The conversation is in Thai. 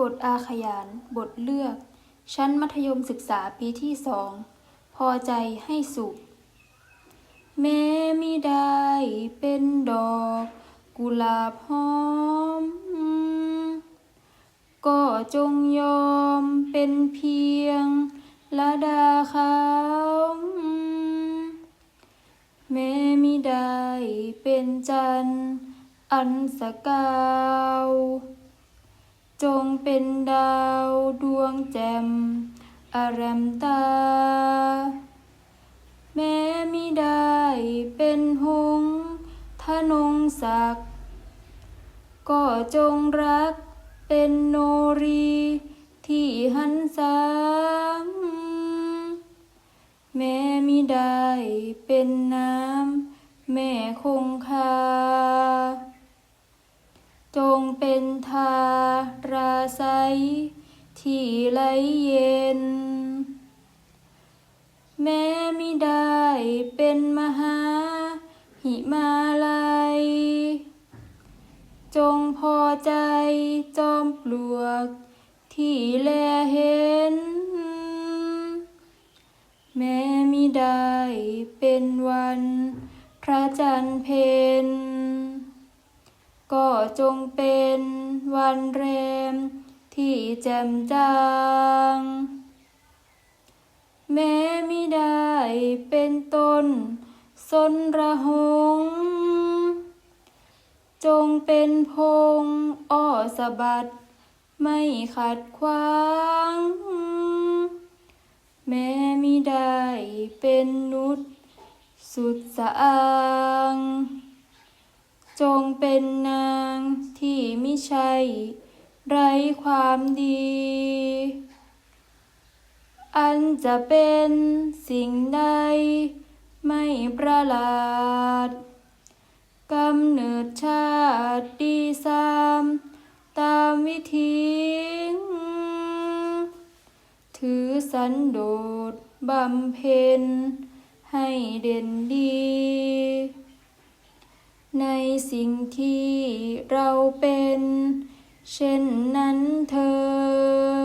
บทอาขยาน บทเลือก ชั้นมัธยมศึกษาปีที่สอง พอใจให้สุข แม้มิได้เป็นดอก กุหลาบหอม ก็จงยอมเป็นเพียงละดาขาวแม้มิได้เป็นจันทร์อันสกาว เป็นดาวดวงแจ่มอารมตา แม้มิได้เป็นหงส์ทนงศักดิ์ก็จงรักเป็นโนรีที่หันสามแม้มิได้เป็นน้ำ แม่คง เป็นทาราไซที่ไหลเย็น แม้มิได้เป็นมหาหิมาลัย จงพอใจจอมปลวกที่แลเห็น แม้มิได้เป็นวันพระจันทร์เพ็ญ ก็จงเป็นวันแรม ที่แจ่มจางแม้มิได้เป็นต้นสนระหง จงเป็นพงอ้อสะบัด ไม่ขัดขวาง แม้มิได้เป็นนุษสุดสะอาง จงเป็นนางที่มิใช่ ไรความดี อันจะเป็นสิ่งใด ไม่ประหลาดกำเนิดชาติดีสามตามวิธีถือสันโดษบำเพ็ญให้เด่นดี ในสิ่งที่เราเป็น เช่นนั้นเธอ